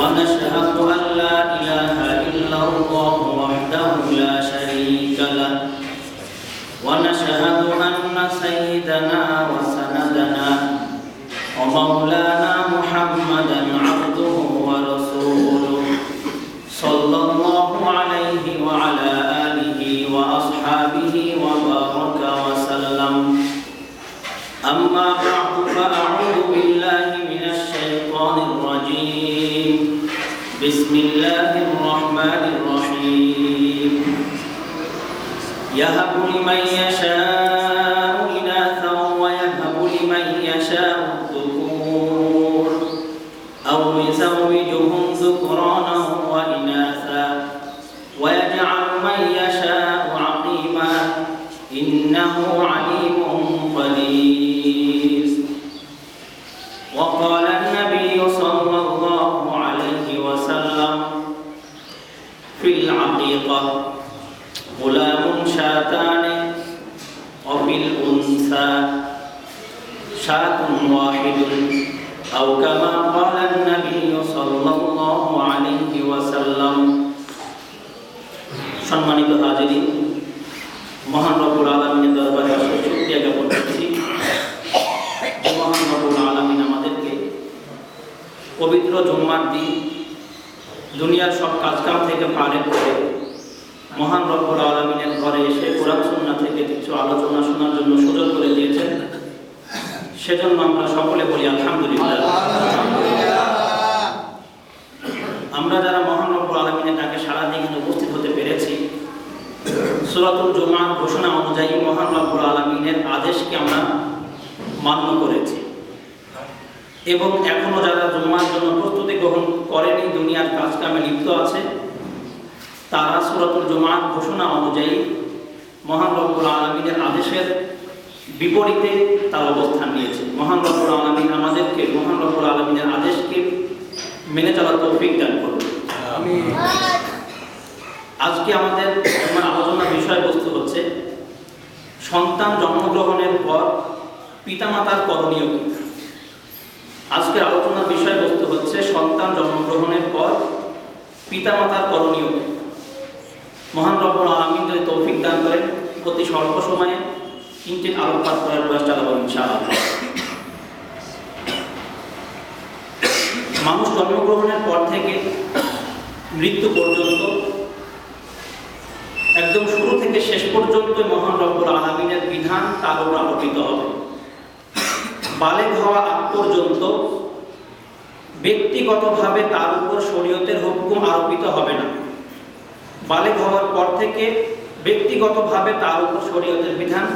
ونشهد أن لا إله إلا الله وحده لا شريك له. ونشهد أن سيدنا وسندنا ومولانا محمدا عبده ورسوله صلى الله عليه وعلى آله وأصحابه وبارك وسلم. أما بعد فأعوذ بالله من الشيطان الرجيم. بسم الله الرحمن الرحيم. يهب لمن يشاء إناثا ويهب لمن يشاء الذكور. أو يزوجهم ذكرانا وإناثا ويجعل من يشاء عقيما. إنه عليم واحد أو كما قال النبي صلى الله عليه وسلم সম্মানিত হাজিরি মহান রব্বুল আলমিনের দরবারে আসলে শুক্রিয়া জ্ঞাপন করছি যে মহান রব্বুল আলমিন আমাদেরকে পবিত্র জুম্মার দিন দুনিয়ার সব কাজকাম থেকে ফারেক করে মহান রব্বুল আলমিনের ঘরে এসে কোরআন সুন্না থেকে কিছু আলোচনা শোনার জন্য সুযোগ করে দিয়েছেন সেজন্য আমরা সকলে বলি আলহামদুলিল্লাহ। আমরা যারা মহান রব্বুল আলমিনের ডাকে সারা দিন উপস্থিত হতে পেরেছি, সুরাতুল জুমার ঘোষণা অনুযায়ী মহান রব্বুল আলমিনের আদেশকে আমরা মান্য করেছি। এবং এখনও যারা জুম্মার জন্য প্রস্তুতি গ্রহণ করেনি, দুনিয়ার কাজকামে লিপ্ত আছে, তারা সুরাতুল জুমার ঘোষণা অনুযায়ী মহান রব্বুল আলমিনের আদেশের বিপরীতে তার অবস্থান নিয়েছে। মহান রব্বুল আলমিন আমাদেরকে মহান রব্বুল আলমিনের আদেশকে মেনে চলার তৌফিক দান করুন। আজকে আমাদের আমার আলোচনার বিষয়বস্তু হচ্ছে সন্তান জন্মগ্রহণের পর পিতামাতার করণীয় কি? আজকের আলোচনার বিষয়বস্তু হচ্ছে সন্তান জন্মগ্রহণের পর পিতামাতার করণীয় কি? মহান রব্বুল আলমিন যদি তৌফিক দান করেন অতি স্বল্প সময়ে কিঞ্চিত আলোকপাত করার প্রয়াস চালাবো ইনশাআল্লাহ। মানুষ জন্মগ্রহণের পর থেকে মৃত্যু পর্যন্ত, একদম শুরু থেকে শেষ পর্যন্ত মহান রব্বুল আলমিনের বিধান তার উপর আলোকিত হবে। বালেগ হওয়া আগ পর্যন্ত ব্যক্তিগতভাবে তার উপর শরীয়তের হুকুম আরোপিত হবে না। বালেগ হওয়ার পর থেকে ব্যক্তিগতভাবে তার উপর শরীয়তের বিধান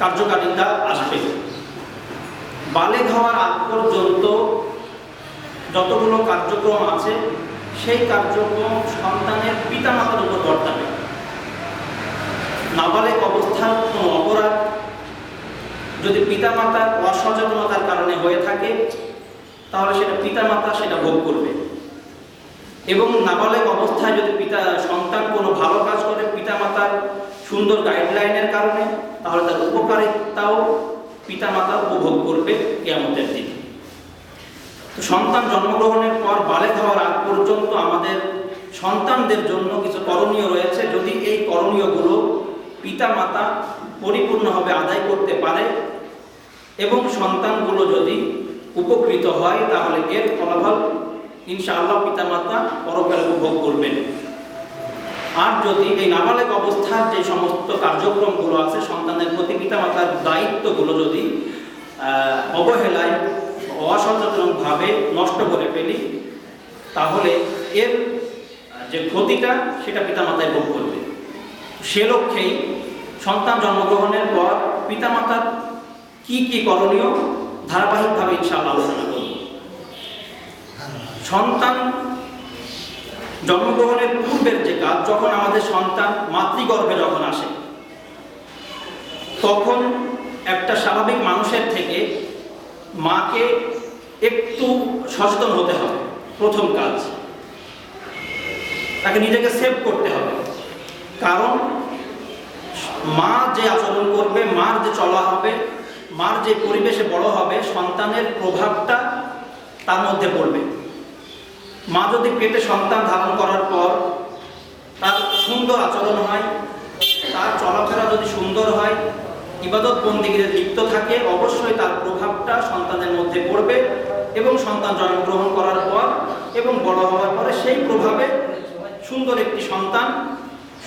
কার্যকারিতা আসবে। বালেগ হওয়ার আগ পর্যন্ত যতগুলো কার্যক্রম আছে, সেই কার্যক্রম সন্তানের পিতামাতার উপর বর্তাবে নাবালেগ অবস্থার কোনো অপরাধ যদি পিতামাতার অসচেতনতার কারণে হয়ে থাকে, তাহলে সেটা পিতামাতা সেটা ভোগ করবে। এবং নাবালেগ অবস্থায় যদি পিতা, সন্তান কোনো ভালো কাজ করে, পিতামাতার সুন্দর গাইডলাইনের কারণে, তাহলে তার উপকারিতাও পিতামাতা উপভোগ করবে কেয়ামতের দিনে। তো সন্তান জন্মগ্রহণের পর বালেক হওয়ার আগ পর্যন্ত আমাদের সন্তানদের জন্য কিছু করণীয় রয়েছে। যদি এই করণীয়গুলো পিতামাতা পরিপূর্ণভাবে আদায় করতে পারে এবং সন্তানগুলো যদি উপকৃত হয়, তাহলে এর ফলাফল ইনশাআল্লাহ পিতামাতা পরকালে উপভোগ করবেন। আর যদি এই নাবালেক অবস্থার যে সমস্ত কার্যক্রমগুলো আছে, সন্তানের প্রতি পিতামাতার দায়িত্বগুলো যদি অবহেলায় অসচেতনভাবে নষ্ট করে ফেলি, তাহলে এর যে ক্ষতিটা সেটা পিতামাতায় ভোগ করবে। সে লক্ষ্যেই সন্তান জন্মগ্রহণের পর পিতামাতার কি কি করণীয়, ধারাবাহিকভাবে ইনশাআল্লাহ আলোচনা করব। সন্তান জন্মগ্রহণের পূর্বের যে কাজ, যখন আমাদের সন্তান মাতৃগর্ভে যখন আসে, তখন একটা স্বাভাবিক মানুষের থেকে মাকে একটু সচেতন হতে হবে, প্রথম কাজ। তাকে নিজেকে সেভ করতে হবে। কারণ মা যে আচরণ করবে, মার যে চলা হবে, মার যে পরিবেশে বড় হবে, সন্তানের প্রভাবটা তার মধ্যে পড়বে। মা যদি পেটে সন্তান ধারণ করার পর তার সুন্দর আচরণ হয়, তার চলাফেরা যদি সুন্দর হয়, ইবাদত বন্দিগিরে লিপ্ত থাকে, অবশ্যই তার প্রভাবটা সন্তানের মধ্যে পড়বে এবং সন্তান জন্মগ্রহণ করার পর এবং বড় হওয়ার পরে সেই প্রভাবে সুন্দর একটি সন্তান,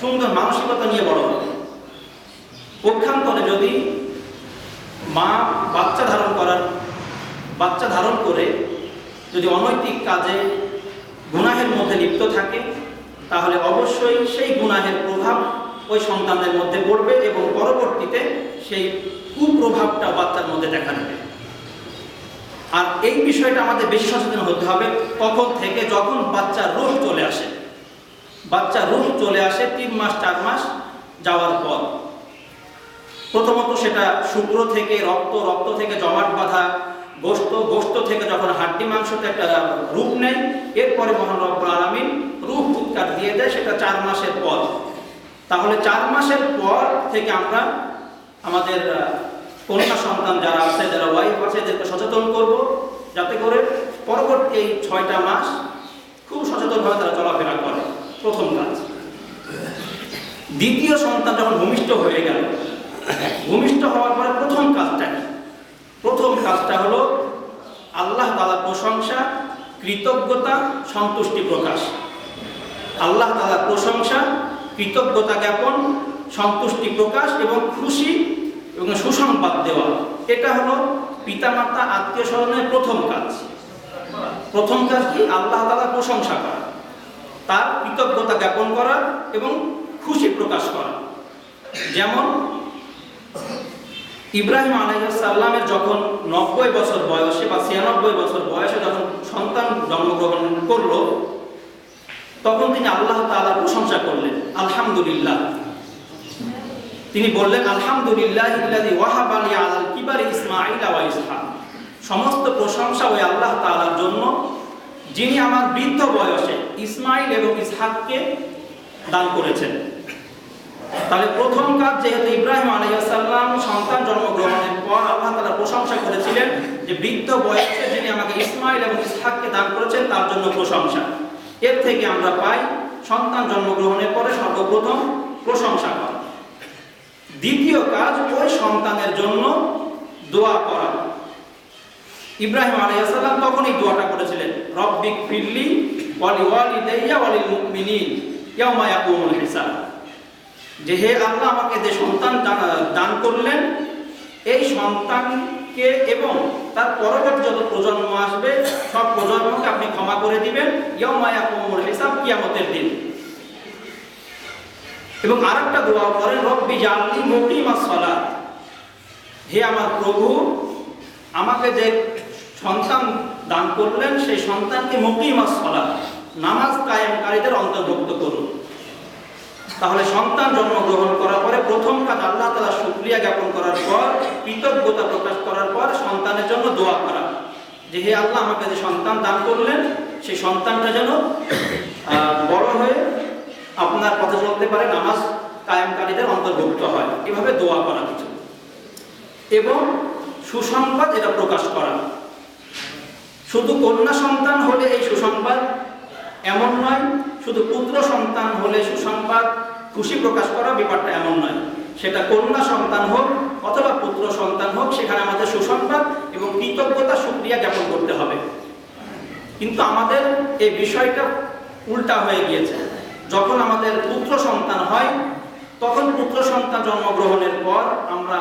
সুন্দর মানসিকতা নিয়ে বড় হবে। পক্ষান্তরে যদি মা বাচ্চা ধারণ করার, বাচ্চা ধারণ করে যদি অনৈতিক কাজে গুনাহের মধ্যে লিপ্ত থাকে, তাহলে অবশ্যই সেই গুনাহের প্রভাব ওই সন্তানদের মধ্যে পড়বে এবং পরবর্তীতে সেই কুপ্রভাবটা বাচ্চার মধ্যে দেখা দেবে। আর এই বিষয়টা আমাদের বেশি সচেতন হতে হবে, কখন থেকে যখন বাচ্চার রোগ চলে আসে। বাচ্চা রোগ চলে আসে তিন মাস, চার মাস যাওয়ার পর। প্রথমত সেটা শুক্র থেকে রক্ত রক্ত থেকে জমাট বাঁধা গোস্ত গোস্ত থেকে যখন হাড্ডি মাংসতে একটা রূপ নেয়, এরপরে মহান রব্বুল আলামিন রূপ উৎকার দিয়ে দেয়, সেটা চার মাসের পর। তাহলে চার মাসের পর থেকে আমরা আমাদের কন্যা সন্তান যারা আছে, যারা ওয়াইফ আছে, এদেরকে সচেতন করব, যাতে করে পরবর্তী এই ছয়টা মাস খুব সচেতনভাবে তারা চলাফেরা করে। প্রথম কাজ। দ্বিতীয় সন্তান যখন ভূমিষ্ঠ হয়ে গেল, ভূমিষ্ঠ হওয়ার পরে প্রথম কাজটা কি? প্রথম কাজটা হলো আল্লাহ তালা প্রশংসা, কৃতজ্ঞতা, সন্তুষ্টি প্রকাশ। আল্লাহ তালা প্রশংসা, কৃতজ্ঞতা জ্ঞাপন, সন্তুষ্টি প্রকাশ এবং খুশি এবং সুসংবাদ দেওয়া। এটা হলো পিতামাতা আত্মীয় স্বজনের প্রথম কাজ। প্রথম কাজ কি? আল্লাহ তালা প্রশংসা করা, তার কৃতজ্ঞতা জ্ঞাপন করা এবং খুশি প্রকাশ করা। যেমন ইব্রাহিম আলাইসাল্লামের যখন নব্বই বছর বয়সে বা ছিয়ানব্বই বছর বয়সে যখন সন্তান জন্মগ্রহণ করল, তখন তিনি আল্লাহ তাআলার প্রশংসা করলেন, আলহামদুলিল্লাহ। তিনি বললেন, আলহামদুলিল্লাহ ইল্লাযী ওয়াহাবা লি আলাল কিবারি ইসমাঈল ওয়া ইসহাক। সমস্ত প্রশংসা ওই আল্লাহ তাআলার জন্য, যিনি আমার বৃদ্ধ বয়সে ইসমাইল এবং ইসহাককে দান করেছেন। তাহলে প্রথম কাজ যেহেতু ইব্রাহিম আলাইসাল্লাম সন্তান জন্মগ্রহণের পর আল্লাহ তালা প্রশংসা করেছিলেন যে বৃদ্ধ বয়সে যিনি আমাকে ইসমাইল এবং ইসহাককে দান করেছেন, তার জন্য প্রশংসা। এর থেকে আমরা পাই, সন্তান জন্মগ্রহণের পরে সর্বপ্রথম প্রশংসা করা। দ্বিতীয় কাজ, ওই সন্তানের জন্য দোয়া করা। ইব্রাহিম আলাইসাল্লাম তখন এই দোয়াটা করেছিলেন রব্বিক ফিরলি ওয়ালি ওয়ালিদাইয়া ওয়ালিল মুমিনিন, ইয়াউমা ইয়াকুমুল হিসাব। যে হে আল্লাহ আমাকে যে সন্তান দান- করলেন, এই সন্তানকে এবং তার পরবর্তী যত প্রজন্ম আসবে, সব প্রজন্মকে আপনি ক্ষমা করে দিবেন ইয়াউমায়া কুমুর হিসাব, কিয়ামতের দিন। এবং আরেকটা দোয়া করেন, রব্বি জানলি মুকিমাস সালাত হে আমার প্রভু, আমাকে যে সন্তান দান করলেন, সেই সন্তানকে মুকিমাস সালাত নামাজ কায়েমকারীদের অন্তর্ভুক্ত করুন। তাহলে সন্তান জন্মগ্রহণ করার পরে প্রথম কাজ আল্লাহ তালা শুক্রিয়া জ্ঞাপন করার পর, কৃতজ্ঞতা প্রকাশ করার পর সন্তানের জন্য দোয়া করা। যে হে আল্লাহ, আমাকে যে সন্তান দান করলেন, সেই সন্তানটা যেন বড় হয়ে আপনার পথে চলতে পারে, নামাজ কায়েমকারীদের অন্তর্ভুক্ত হয়। এভাবে দোয়া করা কিছু। এবং সুসংবাদ এটা প্রকাশ করা। শুধু কন্যা সন্তান হলে এই সুসংবাদ এমন নয় শুধু পুত্র সন্তান হলে সুসংবাদ, খুশি প্রকাশ করা ব্যাপারটা এমন নয়। সেটা কন্যা সন্তান হোক অথবা পুত্র সন্তান হোক, সেখানে আমাদের সুসংবাদ এবং কৃতজ্ঞতা, সুক্রিয়া জ্ঞাপন করতে হবে। কিন্তু আমাদের এই বিষয়টা উল্টা হয়ে গিয়েছে। যখন আমাদের পুত্র সন্তান হয়, তখন পুত্র সন্তান জন্মগ্রহণের পর আমরা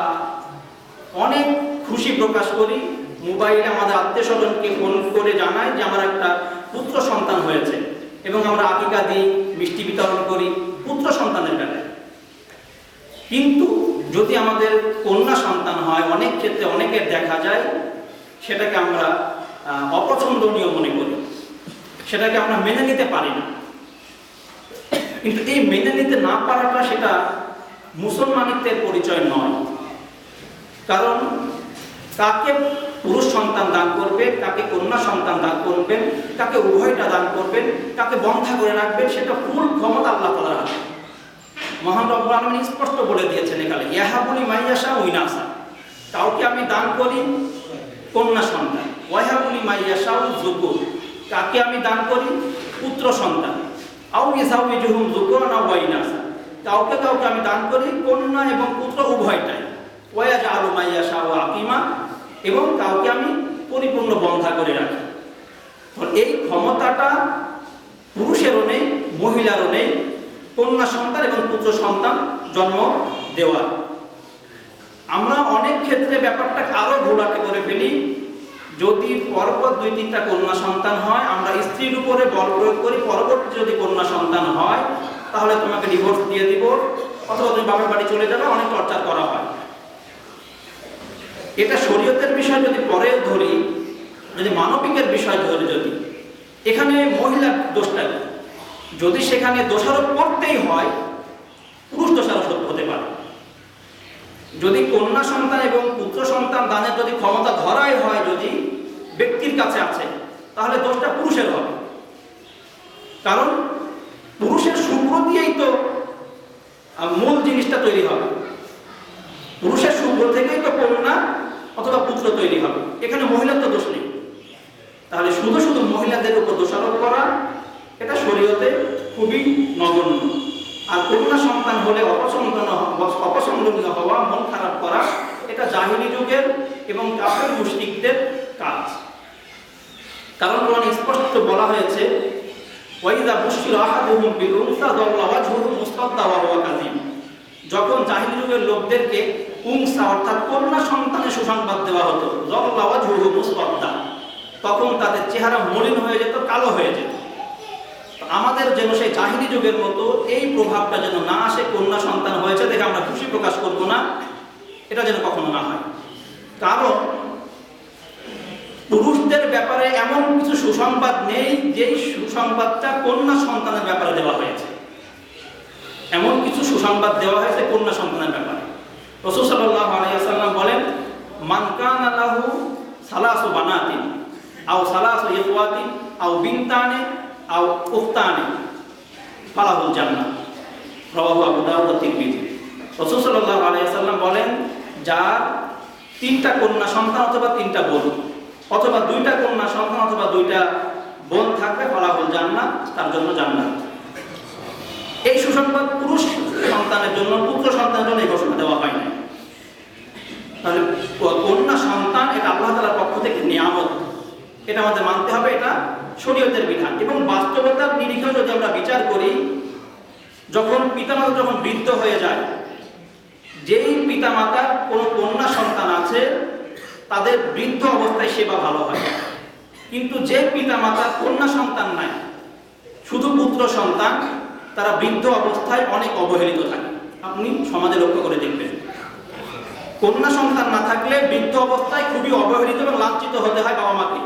অনেক খুশি প্রকাশ করি। মোবাইলে আমাদের আত্মীয় স্বজনকে ফোন করে জানাই যে, আমার একটা পুত্র সন্তান হয়েছে। এবং আমরা আকিকা দিই মিষ্টি বিতরণ করি পুত্র সন্তানের বেলায়। কিন্তু যদি আমাদের কন্যা সন্তান হয়, অনেক ক্ষেত্রে অনেকের দেখা যায়, সেটাকে আমরা অপছন্দনীয় মনে করি। সেটাকে আমরা মেনে নিতে পারি না। কিন্তু এই মেনে নিতে না পারাটা সেটা মুসলমানিত্বের পরিচয় নয়। কারণ কাকে পুরুষ সন্তান দান করবে কাকে কন্যা সন্তান দান করবেন কাকে উভয়টা দান করবেন কাকে বন্ধা করে রাখবেন, সেটা ফুল ক্ষমতা আল্লাহ তালার হাতে। মহান রব্বুল আলমিন স্পষ্ট বলে দিয়েছেন এখানে, ইয়াহাবুলি মাইয়াসা উইনাসা কাউকে আমি দান করি কন্যা সন্তান, ওয়াহাবুলি মাইয়াসা জুকুর কাকে আমি দান করি? পুত্র সন্তান। আউ ইসাউই জুহুম জুকুর না ওয়াইনাসা কাউকে কাউকে আমি দান করি কন্যা এবং পুত্র উভয়টাই। ওয়াজ আলু মাইয়াসা ও আকিমা এবং কাউকে আমি পরিপূর্ণ বন্ধা করে রাখি। এই ক্ষমতাটা পুরুষেরও নেই মহিলারও নেই কন্যা সন্তান এবং পুত্র সন্তান জন্ম দেওয়া। আমরা অনেক ক্ষেত্রে ব্যাপারটা আরও ঘোলাটে করে ফেলি। যদি পরপর দুই তিনটা কন্যা সন্তান হয়, আমরা স্ত্রীর উপরে বল প্রয়োগ করি, পরবর্তী যদি কন্যা সন্তান হয়, তাহলে তোমাকে ডিভোর্স দিয়ে দিব। অথবা তুমি বাবার বাড়ি চলে যাবে, অনেক টর্চার করা হয়। এটা শরীয়তের বিষয় যদি পরে ধরি, যদি মানবিকের বিষয় ধরি যদি, এখানে মহিলার দোষটা? যদি সেখানে দোষারোপ করতেই হয়, পুরুষ দোষারোপ হতে পারে। যদি কন্যা সন্তান এবং পুত্র সন্তান দানের যদি ক্ষমতা ধরাই হয়, যদি ব্যক্তির কাছে আছে, তাহলে দোষটা পুরুষের হবে। কারণ পুরুষের শুক্র দিয়েই তো মূল জিনিসটা তৈরি হবে। পুরুষের শুক্র থেকেই তো কন্যা অথবা পুত্র তৈরি হবে। এখানে মহিলার তো দোষ নেই। তাহলে শুধু শুধু মহিলাদের উপর দোষারোপ করা, এটা শরীয়তে খুবই নগণ্য। আর কন্যা সন্তান হলে অপসন্তান অপসন্দনীয় হওয়া, মন খারাপ করা, এটা জাহিনী যুগের এবং কাফের মুশরিকদের কাজ। কারণ কোরআনে স্পষ্ট বলা হয়েছে, ওয়াইদা বুশির আহাদুহুম বিল উনসা দাল্লা ওয়াজহুহু মুস্তাদ্দা ওয়া হুয়া যখন জাহিনী যুগের লোকদেরকে উংসা অর্থাৎ কন্যা সন্তানের সুসংবাদ দেওয়া হতো ওয়াজহুহু মুস্তাদ্দা তখন তাদের চেহারা মলিন হয়ে যেত, কালো হয়ে যেত। আমাদের যেন সেই জাহিনী যুগের মতো এই প্রভাবটা যেন না আসে, কন্যা সন্তান হয়েছে দেখে আমরা খুশি প্রকাশ করব না, এটা যেন কখনো না হয়। কারণ পুরুষদের ব্যাপারে এমন কিছু সুসংবাদ নেই, যেই সুসংবাদটা কন্যা সন্তানের ব্যাপারে দেওয়া হয়েছে। সুসংবাদ দেওয়া হয়েছে, কন্যা সন্তানের ব্যাপারে। রসুল সাল্লাহ আলাইসাল্লাম বলেন মানকান আল্লাহু সালাসু বানাতিন, আও সালাসু ইখওয়াতিন, আও বিনতানে, আও উখতানে, ফালাহুল জান্নাহ রাওয়াহু আবু দাউদ তিরমিজি। রাসূল সাল্লাল্লাহু আলাইহি সাল্লাম বলেন যার তিনটা কন্যা সন্তান অথবা তিনটা বোন, অথবা দুইটা কন্যা সন্তান অথবা দুইটা বোন থাকবে, ফালাহুল জান্নাত, তার জন্য জান্নাত। এই সুসংবাদ পুরুষ সন্তানের জন্য, পুত্র সন্তানের জন্য এই ঘোষণা দেওয়া হয় না তাহলে কন্যা সন্তান, এটা আল্লাহ তাআলার পক্ষ থেকে নিয়ামত। এটা আমাদের মানতে হবে, এটা শরীয়তের বিধান। এবং বাস্তবতার নিরিখেও যদি আমরা বিচার করি, যখন পিতামাতা যখন বৃদ্ধ হয়ে যায়, যেই পিতামাতার কোনো কন্যা সন্তান আছে, তাদের বৃদ্ধ অবস্থায় সেবা ভালো হয়। কিন্তু যে পিতামাতার কন্যা সন্তান নাই, শুধু পুত্র সন্তান তারা বৃদ্ধ অবস্থায় অনেক অবহেলিত থাকে। আপনি সমাজে লক্ষ্য করে দেখবেন। কন্যা সন্তান না থাকলে বৃদ্ধ অবস্থায় খুবই অবহেলিত এবং লাঞ্ছিত হতে হয় বাবা মাকে।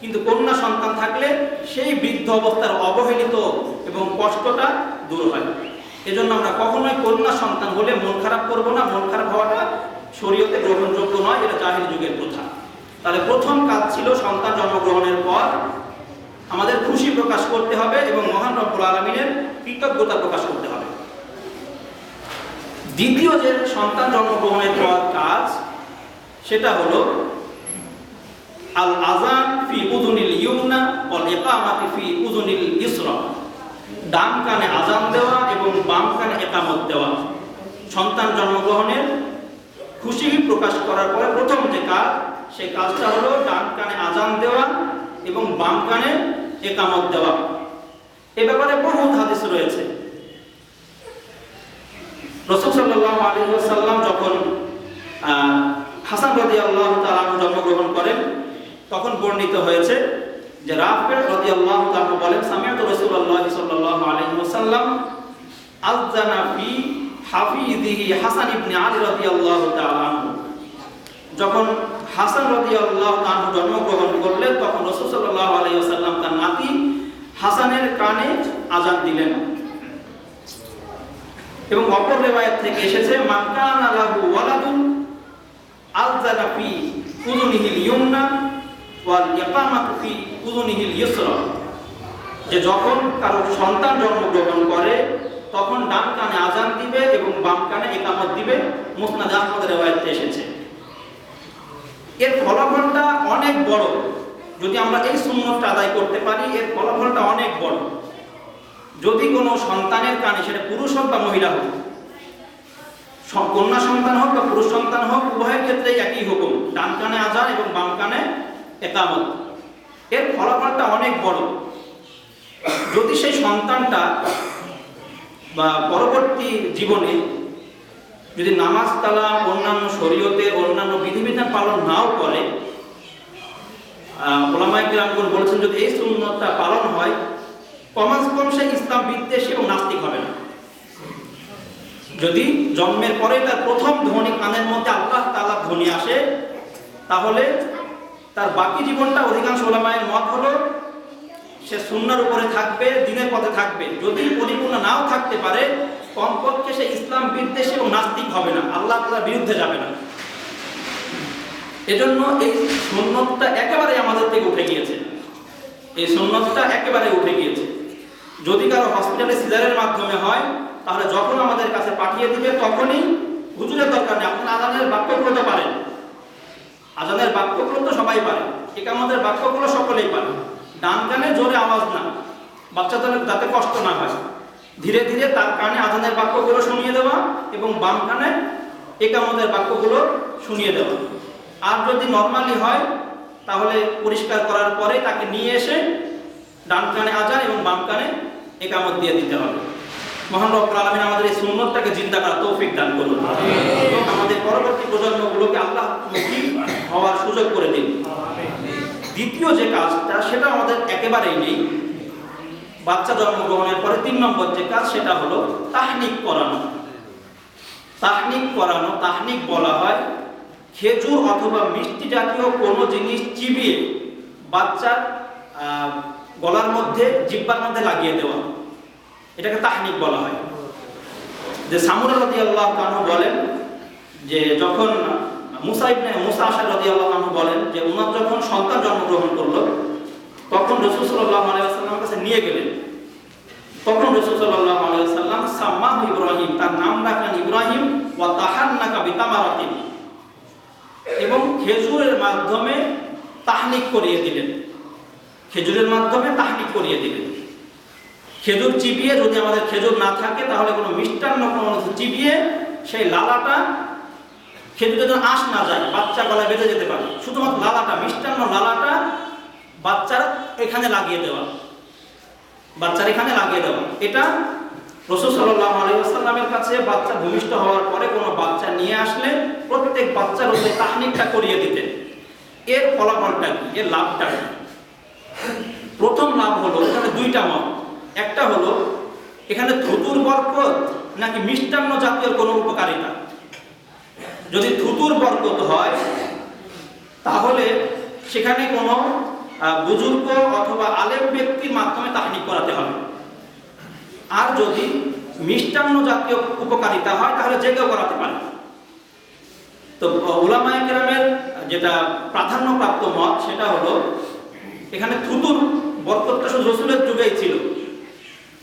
কিন্তু কন্যা সন্তান থাকলে সেই বৃদ্ধ অবস্থার অবহেলিত এবং কষ্টটা দূর হয়। এজন্য আমরা কখনোই কন্যা সন্তান হলে মন খারাপ করব না। মন খারাপ হওয়াটা শরীয়তে গ্রহণযোগ্য নয়, এটা জাহির যুগের প্রথা। তাহলে প্রথম কাজ ছিল সন্তান জন্মগ্রহণের পর আমাদের খুশি প্রকাশ করতে হবে এবং মহান রব্বুল আলমিনের কৃতজ্ঞতা প্রকাশ করতে হবে। দ্বিতীয় যে সন্তান জন্মগ্রহণের পর কাজ, সেটা হলো আল আজান ফি উদুনিল ইউমনা ওয়াল ইকামাতি ফি উদুনিল ইসরা। ডান কানে আজান দেওয়া এবং বাম কানে একামত দেওয়া। সন্তান জন্মগ্রহণের খুশি প্রকাশ করার পরে প্রথম যে কাজ সেই কাজটা হলো ডান কানে আজান দেওয়া এবং বাম কানে একামত দেওয়া। এ ব্যাপারে বহু হাদিস রয়েছে। রসুল সাল্লাহ আলী যখন হাসান রদি আল্লাহ তালু জন্মগ্রহণ করেন, তখন বর্ণিত হয়েছে যে রাফে রদি আল্লাহ তালু বলেন, সামিয়াত রসুল্লাহ সাল্লাহ আলী সাল্লাম আলজানা ফি হাফিদিহি হাসান ইবনে আলী রদি আল্লাহ তালু যখন হাসান জন্মগ্রহণ করলেন, তখন তার নাতি হাসানের কানে দিলেন। এবং অপর থেকে এসেছে ওয়ালাদুন ইয়ুমনা ওয়াল যে যখন কারও সন্তান জন্মগ্রহণ করে, তখন ডান কানে আজান দিবে এবং বাম কানে একামত দিবে। মুসনাদ আহমদের রেওয়ায়তে এসেছে। এর ফলাফলটা অনেক বড়। যদি আমরা এই সুন্নতটা আদায় করতে পারি, এর ফলাফলটা অনেক বড়। যদি কোনো সন্তানের কানে, সেটা পুরুষ হোক বা মহিলা হোক কন্যা সন্তান হোক বা পুরুষ সন্তান হোক, উভয়ের ক্ষেত্রে একই হুকুম, ডান কানে আজান এবং বাম কানে একামত। এর ফলাফলটা অনেক বড়। যদি সেই সন্তানটা বা পরবর্তী জীবনে যদি নামাজ কালাম, অন্যান্য শরীয়তে, অন্যান্য বিধিবিধান পালন নাও করে ওলামায় কিরামগুন বলেছেন যদি এই সুন্নতটা পালন হয়, কমাস কম সে ইসলাম বিদ্বেষী এবং নাস্তিক হবে না। যদি জন্মের পরে তার প্রথম ধ্বনি কানের মধ্যে আল্লাহ তালা ধ্বনি আসে, তাহলে তার বাকি জীবনটা অধিকাংশ ওলামায়ের মত হলো, সে সুন্নার উপরে থাকবে, দিনের পথে থাকবে। যদি পরিপূর্ণ নাও থাকতে পারে কমপক্ষে সে ইসলাম বিদ্বেষী এবং নাস্তিক হবে না। আল্লাহ তাআলার বিরুদ্ধে যাবে না। এজন্য এই সুন্নতটা একেবারে আমাদের থেকে উঠে গিয়েছে। এই সুন্নতটা একেবারে উঠে গিয়েছে। যদি কারও হসপিটালে সিজারের মাধ্যমে হয়, তাহলে যখন আমাদের কাছে পাঠিয়ে দিবে, তখনই হুজুরের দরকার নেই। আপনার আজানের বাক্যগুলো পারেন। আজানের বাক্যগুলো তো সবাই পারে। একামতের বাক্যগুলো সকলেই পারে। ডান কানে জোরে আওয়াজ না। বাচ্চাদের যাতে কষ্ট না হয়। ধীরে ধীরে তার কানে আজানের বাক্যগুলো শুনিয়ে দেওয়া এবং বাম কানে একামতের বাক্যগুলো শুনিয়ে দেওয়া। আর যদি নর্মালি হয় তাহলে পরিষ্কার করার পরে তাকে নিয়ে এসে ডান কানে আজান এবং বাম কানে একামত দিয়ে দিতে হবে। মহান রব্বুল আলামিন আমাদের এই সুন্নতটাকে জিন্দা করা তৌফিক দান করুন। এবং আমাদের পরবর্তী প্রজন্মগুলোকে আল্লাহ মুখী হওয়ার সুযোগ করে দিন। দ্বিতীয় যে কাজটা সেটা আমাদের একেবারেই নেই। বাচ্চা জন্মগ্রহণের পরে তিন নম্বর যে কাজ সেটা হলো তাহনিক করানো। তাহনিক করানো, তাহনিক বলা হয় খেজুর অথবা মিষ্টি জাতীয় কোনো জিনিস চিবিয়ে বাচ্চার গলার মধ্যে, জিব্বার মধ্যে লাগিয়ে দেওয়া। এটাকে তাহনিক বলা হয়। যে সামুরা রদি আল্লাহ কানু বলেন যে যখন মুসা ইবনে মুসা আশার রদি আল্লাহ কানু বলেন যে উনার যখন সন্তান জন্মগ্রহণ করল তখন রসুল সাল্লাহ আলাইসাল্লামের কাছে নিয়ে গেলেন। তখন রসুল সাল্লাহ আলাইসাল্লাম সাম্মাহ ইব্রাহিম, তার নাম রাখলেন ইব্রাহিম, ওয়া তাহান্নাকা বিতামারাতিন। এবং খেজুরের মাধ্যমে তাহনিক করিয়ে দিলেন। খেজুরের মাধ্যমে তাহনিক করিয়ে দিলেন। খেজুর চিবিয়ে যদি আমাদের খেজুর না থাকে, তাহলে কোনো মিষ্টান্ন কোনো কিছু চিবিয়ে সেই লালাটা খেজুরে যেন আঁশ না যায়, বাচ্চা গলায় বেঁধে যেতে পারে। শুধুমাত্র লালাটা, মিষ্টান্ন লালাটা বাচ্চার এখানে লাগিয়ে দেওয়া। বাচ্চার এখানে লাগিয়ে দেওয়া। এটা রসুল সাল্লাহ আলাইসাল্লামের কাছে বাচ্চা ভূমিষ্ঠ হওয়ার পরে কোনো বাচ্চা নিয়ে আসলে প্রত্যেক বাচ্চার ওই তাহনিকটা করিয়ে দিতেন। এর ফলাফলটা কি? এর লাভটা কি? প্রথম লাভ হলো এখানে দুইটা মত। একটা হলো এখানে ধুতুর বরকত নাকি মিষ্টান্ন জাতীয় কোনো উপকারিতা? যদি ধুতুর বরকত হয়, তাহলে সেখানে কোনো বুজুর্গ অথবা আলেম ব্যক্তির মাধ্যমে তাহনিক করাতে হবে। আর যদি মিষ্টান্ন জাতীয় উপকারিতা হয়, তাহলে যে কেউ করাতে পারে। তো ওলামায় কেরামের যেটা প্রাধান্যপ্রাপ্ত মত, সেটা হলো, এখানে থুতুর বরকতটা শুধু রসুলের যুগেই ছিল।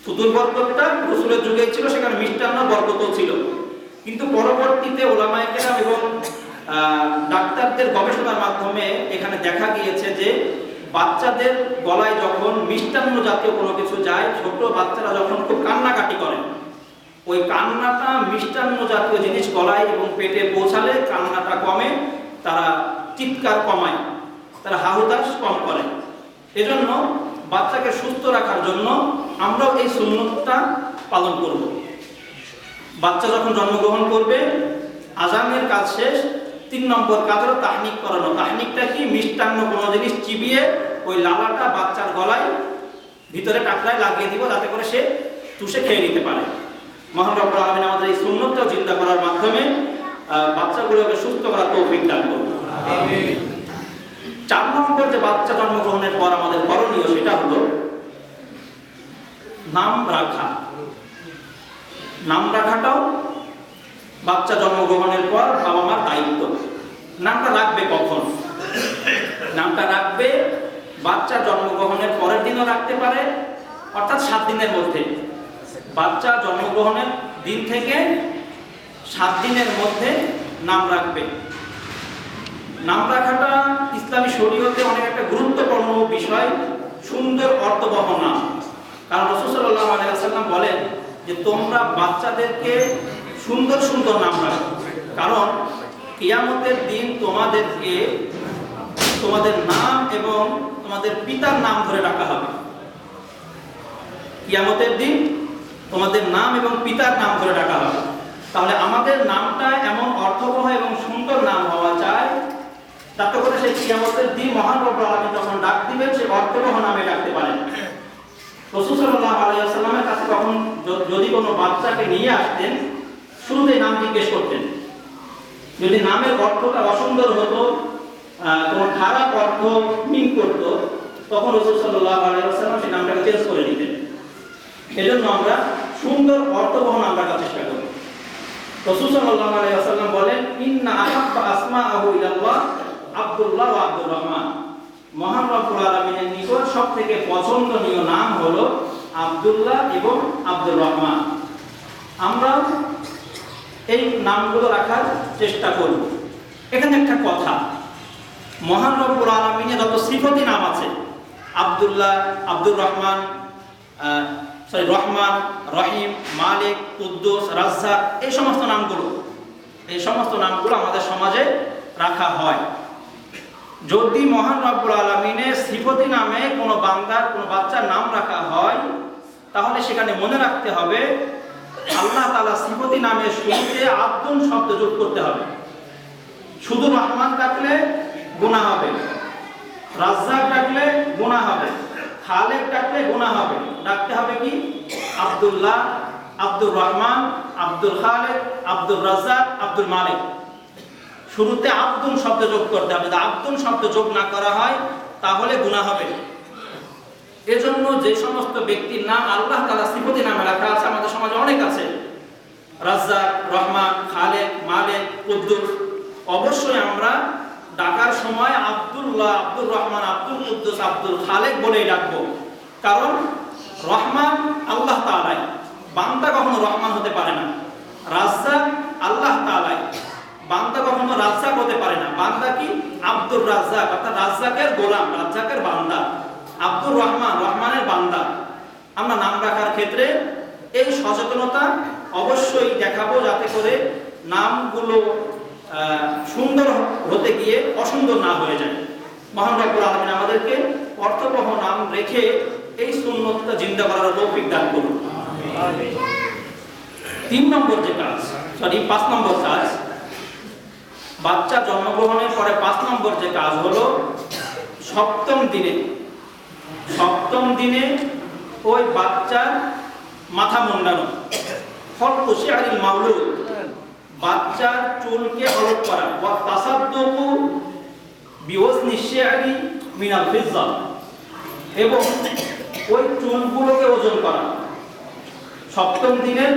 থুতুর বরকতটা রসুলের যুগেই ছিল, সেখানে মিষ্টান্ন বরকতও ছিল। কিন্তু পরবর্তীতে ওলামায় কেরাম এবং ডাক্তারদের গবেষণার মাধ্যমে এখানে দেখা গিয়েছে যে বাচ্চাদের গলায় যখন মিষ্টান্ন জাতীয় কোনো কিছু যায়, ছোট বাচ্চারা যখন খুব কান্নাকাটি করে, ওই কান্নাটা মিষ্টান্ন জাতীয় জিনিস গলায় এবং পেটে পৌঁছালে কান্নাটা কমে, তারা চিৎকার কমায়, তারা হাহুতাশ কম করে। এজন্য বাচ্চাকে সুস্থ রাখার জন্য আমরাও এই সুন্নতটা পালন করব। বাচ্চা যখন জন্মগ্রহণ করবে, আজানের কাজ শেষ তিন নম্বর কাজ হলো তাহনিক করানো। তাহনিকটা কি? মিষ্টান্ন কোনো জিনিস চিবিয়ে ওই লালাটা বাচ্চার গলায় ভিতরে টাকলায় লাগিয়ে দিব যাতে করে সে চুষে খেয়ে নিতে পারে। মহান রব্বুল আলামিন আমাদের এই সুন্নতটাও চিন্তা করার মাধ্যমে বাচ্চাগুলোকে সুস্থ করার তৌফিক দান করুন। চার নম্বর যে বাচ্চা জন্মগ্রহণের পর আমাদের করণীয় সেটা হলো নাম রাখা। নাম রাখাটাও বাচ্চা জন্মগ্রহণের পর বাবা মার দায়িত্ব। নামটা রাখবে কখন? নামটা রাখবে বাচ্চা জন্মগ্রহণের পরের দিনও রাখতে পারে, অর্থাৎ সাত দিনের মধ্যে। বাচ্চা জন্মগ্রহণের দিন থেকে সাত দিনের মধ্যে নাম রাখবে। নাম রাখাটা ইসলামী শরীয়তে অনেক একটা গুরুত্বপূর্ণ বিষয়, সুন্দর অর্থবহ নাম। কারণ রসুল্লাহ আলাইসাল্লাম বলেন যে, তোমরা বাচ্চাদেরকে সুন্দর সুন্দর নাম রাখো। কারণ কিয়ামতের দিন তোমাদেরকে তোমাদের নাম এবং তোমাদের পিতার নাম ধরে রাখা হবে। কিয়ামতের দিন তোমাদের নাম এবং পিতার নাম ধরে রাখা হবে। তাহলে আমাদের নামটা এমন অর্থবহ এবং সুন্দর নাম হওয়া চাই তাতে করে সেই কিয়ামতের দিন মহান রব্বুল যখন ডাক দিবেন সে অর্থবহ নামে ডাকতে পারেন। রসুল সাল্লাহ আলাইসাল্লামের কাছে তখন যদি কোনো বাচ্চাকে নিয়ে আসতেন শুরুতেই নাম জিজ্ঞেস করতেন। যদি নামের অর্থটা অসুন্দর হতো আহ, কোনো খারাপ অর্থ মিন করতো তখন রসুল সাল্লাহ আলাইসাল্লাম সেই নামটাকে চেঞ্জ করে দিতেন। এজন্য আমরা সুন্দর অর্থবহ নাম রাখার চেষ্টা করি। রসুল সাল্লাহ আলাইসাল্লাম বলেন ইন্না আহাব্বা আসমা আবু ইলাল্লাহ আব্দুল্লাহ ওয়া আব্দুর রহমান মহান রব্বুল আলামিনের নিকট সবথেকে পছন্দনীয় নাম হলো আব্দুল্লাহ এবং আব্দুর রহমান আমরা এই নামগুলো রাখার চেষ্টা করব এখানে একটা কথা। মহান রব্বুল আলমিনের যত শ্রীপতি নাম আছে, আব্দুল্লাহ, আব্দুর রহমান সরি রহমান, রহিম, মালিক, কুদ্দুস, রাজ্জাক, এই সমস্ত নামগুলো, এই সমস্ত নামগুলো আমাদের সমাজে রাখা হয়। যদি মহান রব্বুল আলমিনের শ্রীপতি নামে কোনো বান্দার, কোনো বাচ্চার নাম রাখা হয়, তাহলে সেখানে মনে রাখতে হবে আল্লাহ তালা শ্রীপতি নামের শুরুতে আব্দুল শব্দ যোগ করতে হবে। শুধু রহমান ডাকলে গুণা হবে রাজ্জাক ডাকলে গুণা হবে খালেক ডাকলে গুণা হবে ডাকতে হবে কি? আব্দুল্লাহ, আব্দুর রহমান, আব্দুল খালেক আব্দুল রাজ্জাক, আব্দুল মালিক। শুরুতে আব্দুল শব্দ যোগ করতে হবে। আব্দুল শব্দ যোগ না করা হয়, তাহলে গুণা হবে এজন্য যে সমস্ত ব্যক্তির নাম আল্লাহ তালা শ্রীপতি নামে রাখা আছে, আমাদের সমাজে অনেক আছে। রাজ্জাক, রহমান খালেক মালেক, কুদ্দুস। অবশ্যই আমরা ডাকার সময় আব্দুল্লাহ, আব্দুর রহমান, আব্দুল কুদ্দুস, আব্দুল খালেক বলেই ডাকবো। কারণ রহমান আল্লাহ তালাই বান্দা কখনো রহমান হতে পারে না। রাজ্জাক আল্লাহ তালাই বান্দা কখনো রাজ্জাক হতে পারে না। বান্দা কি? আব্দুর রাজ্জাক, অর্থাৎ রাজ্জাকের গোলাম, রাজ্জাকের বান্দা। আব্দুর রহমান, রহমানের বান্দা। আমরা নাম রাখার ক্ষেত্রে এই সচেতনতা অবশ্যই দেখাবো যাতে করে নামগুলো সুন্দর হতে গিয়ে অসুন্দর না হয়ে যায়। মহান রব্বুল আলমিন আমাদেরকে অর্থবহ নাম রেখে এই সুন্নতটা জিন্দা করার তৌফিক দান করুন। তিন নম্বর যে কাজ সরি পাঁচ নম্বর কাজ, বাচ্চা জন্মগ্রহণের পরে পাঁচ নম্বর যে কাজ হলো সপ্তম দিনে সপ্তম দিনে ওই বাচ্চার মাথা মুন্ডানো। ফল কুশিয়ারিল মাউলুদ বাচ্চার চুলকে অলপ করা। ওয়া তাসাদ্দুকু মিনাল এবং ওই চুলগুলোকে ওজন করা। সপ্তম দিনের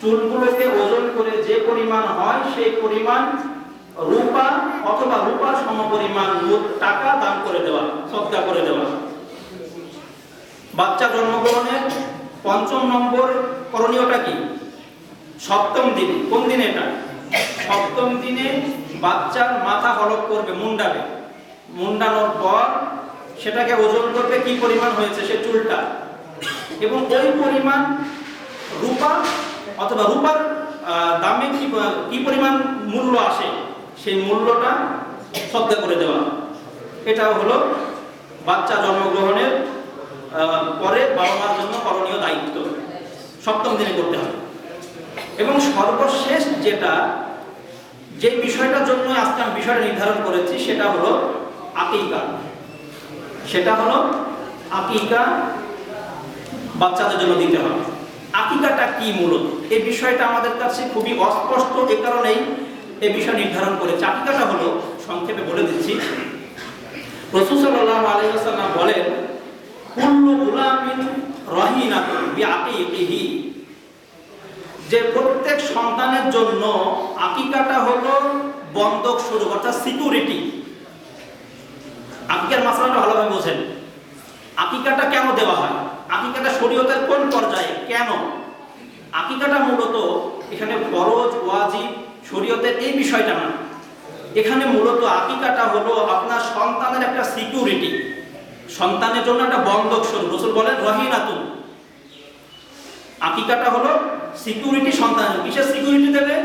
চুলগুলোকে ওজন করে যে পরিমাণ হয়, সেই পরিমাণ রূপা অথবা রূপার সমপরিমাণ টাকা দান করে দেওয়া সদ্গা করে দেওয়া। বাচ্চা জন্মগ্রহণের পঞ্চম নম্বর করণীয়টা কি? সপ্তম দিনে, কোন দিনে এটা? সপ্তম দিনে বাচ্চার মাথা হলক করবে মুন্ডাবে মুন্ডানোর পর সেটাকে ওজন করবে, কি পরিমাণ হয়েছে সে চুলটা। এবং ওই পরিমাণ রূপা অথবা রূপার দামে কি কি পরিমাণ মূল্য আসে, সেই মূল্যটা শ্রদ্ধা করে দেওয়া। এটা হলো বাচ্চা জন্মগ্রহণের পরে বাবা মার জন্য করণীয় দায়িত্ব। সপ্তম দিনে করতে হবে। এবং সর্বশেষ যেটা, যে বিষয়টার জন্য আজকে আমি বিষয়টা নির্ধারণ করেছি, সেটা হলো আকিকা। সেটা হলো আকিকা বাচ্চাদের জন্য দিতে হবে। আকিকাটা কি মূলত? এই বিষয়টা আমাদের কাছে খুবই অস্পষ্ট, এ কারণেই এই বিষয় নির্ধারণ করেছে। আকিকাটা হলো, সংক্ষেপে বলে দিচ্ছি। রসুল সাল্লাহ আলাইসাল্লাম বলেন কুল্লু গুলামিন রহিনাতুন বিআকিকিহি। যে প্রত্যেক সন্তানের জন্য আকিকাটা হলো বন্ধক শুরু, অর্থাৎ সিকিউরিটি। আকিকার মাসলাটা ভালোভাবে বোঝেন। আকিকাটা কেন দেওয়া হয়? আকিকাটা শরীয়তের কোন পর্যায়ে? কেন? আকিকাটা মূলত এখানে ফরজ, ওয়াজিব, শরীয়তের এই বিষয়টা না। এখানে মূলত আকিকাটা হলো আপনার সন্তানের একটা সিকিউরিটি। সন্তানের জন্য একটা বন্ধক স্বরূপ। রসুল বলেন রহিনাতুন আকিকাটা হলো সিকিউরিটি সন্তানের বিশেষ সিকিউরিটি দেবে?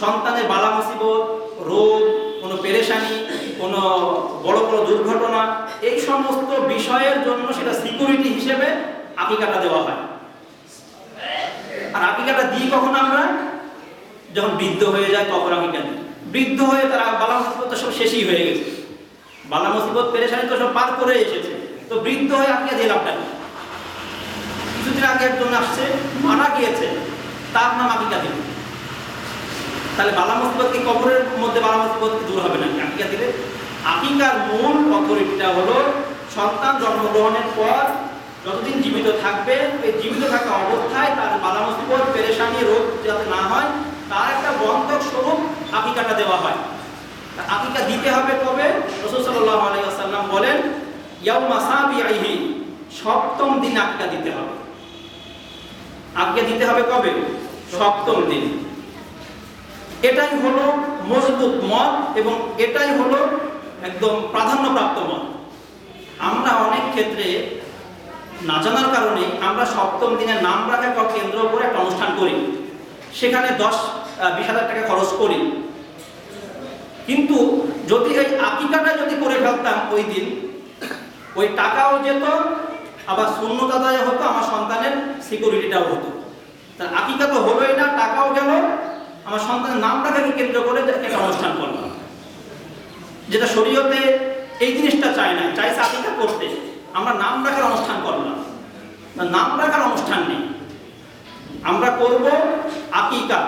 সন্তানের বালা মুসিবত, রোগ, কোনো পেরেশানি, কোনো বড় বড় দুর্ঘটনা, এই সমস্ত বিষয়ের জন্য সেটা সিকিউরিটি হিসেবে আকিকাটা দেওয়া হয়। আর আকিকাটা দিই কখন আমরা? যখন বৃদ্ধ হয়ে যায়, তখন আকিকা দিই। বৃদ্ধ হয়ে তারা বালা মুসিবত সব শেষই হয়ে গেছে। বালা মুসিবত পেরেশানি তো সব পার করে এসেছে। তো বৃদ্ধ হয়ে আকিকা দিয়ে লাভটা কিছুদিন আগে একজন আসছে, মারা গিয়েছে। তার নাম আকিকা দিল তাহলে বালা মুসিবত কি কবরের মধ্যে বালা মুসিবত দূর হবে নাকি আকিকা দিলে আকিকার মূল অথরিটিটা হলো সন্তান জন্মগ্রহণের পর যতদিন জীবিত থাকবে, এই জীবিত থাকা অবস্থায় তার বালা মুসিবত, পেরেশানি, রোগ যাতে না হয়, তার একটা বন্ধক স্বরূপ আকিকাটা দেওয়া হয়। আকিকা দিতে হবে কবে? রসুল বলেন সপ্তম দিন আকিকা দিতে হবে। আকিকা দিতে হবে কবে? সপ্তম দিন। এটাই হলো মজবুত মত এবং এটাই হলো একদম প্রাধান্যপ্রাপ্ত মত। আমরা অনেক ক্ষেত্রে না জানার কারণে আমরা সপ্তম দিনের নাম রাখা কেন্দ্র করে একটা অনুষ্ঠান করি। সেখানে দশ বিশ হাজার টাকা খরচ করি। কিন্তু যদি এই আকিকাটা যদি করে ফেলতাম ওই দিন ওই টাকাও যেত আবার শূন্য আদায় হতো আমার সন্তানের সিকিউরিটিটাও হতো। তা আকিকা তো হলোই না টাকাও গেল আমার সন্তানের নামটাকে কেন্দ্র করে একটা অনুষ্ঠান করলাম। যেটা শরীয়তে এই জিনিসটা চায় না চাইছে আকিকা করতে। আমরা নাম রাখার অনুষ্ঠান করলাম। না, নাম রাখার অনুষ্ঠান নেই। আমরা করব আকিকা।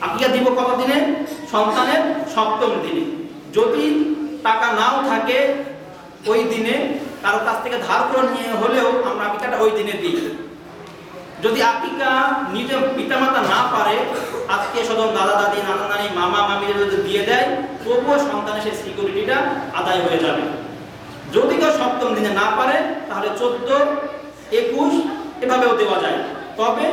আকিকা দিব কত দিনে সন্তানের সপ্তম দিনে। যদি টাকা নাও থাকে ওই দিনে, কারও কাছ থেকে ধার করে নিয়ে হলেও আমরা আকিকাটা ওই দিনে দিই। যদি আকিকা নিজে পিতামাতা না পারে আত্মীয় স্বজন দাদা, দাদি, নানা, নানি, মামা, মামিদের যদি দিয়ে দেয়, তবুও সন্তানের সেই সিকিউরিটিটা আদায় হয়ে যাবে। যদি কেউ সপ্তম দিনে না পারে, তাহলে চোদ্দ, একুশ, এভাবেও দেওয়া যায়। তবে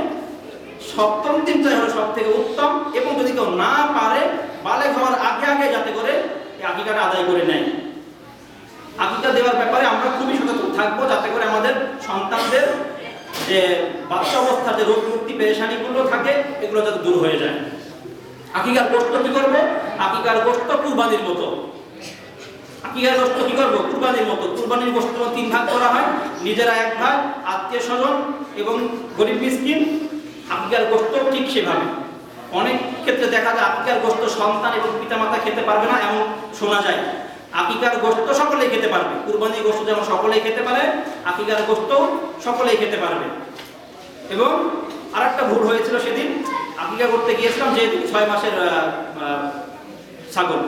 সপ্তম দিনটাই হলো সব থেকে উত্তম, এবং যদি কেউ না পারে বালেক হওয়ার আগে আগে যাতে করে এই আকিকাটা আদায় করে নেয়। আকিকা দেওয়ার ব্যাপারে আমরা খুবই সচেতন থাকব, যাতে করে আমাদের সন্তানদের যে বাচ্চা অবস্থার যে রোগ মুক্তি পেরেশানিগুলো থাকে, এগুলো যাতে দূর হয়ে যায়। আকিকার গোষ্ঠ কি করব? আকিকার গোষ্ঠ কুরবানির মতো। আকিকার গোষ্ঠ কি করব? কুরবানির মতো। কুরবানির যেমন তিন ভাগ করা হয়, নিজেরা এক ভাগ, আত্মীয় স্বজন এবং গরিব মিসকিন আকিকার গোষ্ঠ ঠিক সেভাবে। অনেক ক্ষেত্রে দেখা যায় আকিকার গোষ্ঠ সন্তান এবং পিতামাতা খেতে পারবে না, এমন শোনা যায়। আকিকার গোষ্ঠ সকলেই খেতে পারবে। কুরবানির গোষ্ঠ যেমন সকলেই খেতে পারে আকিকার গোষ্ঠ সকলেই খেতে পারবে। এবং আর একটা ভুল হয়েছিল সেদিন। আকিকা করতে গিয়েছিলাম যে ছয় মাসের ছাগল।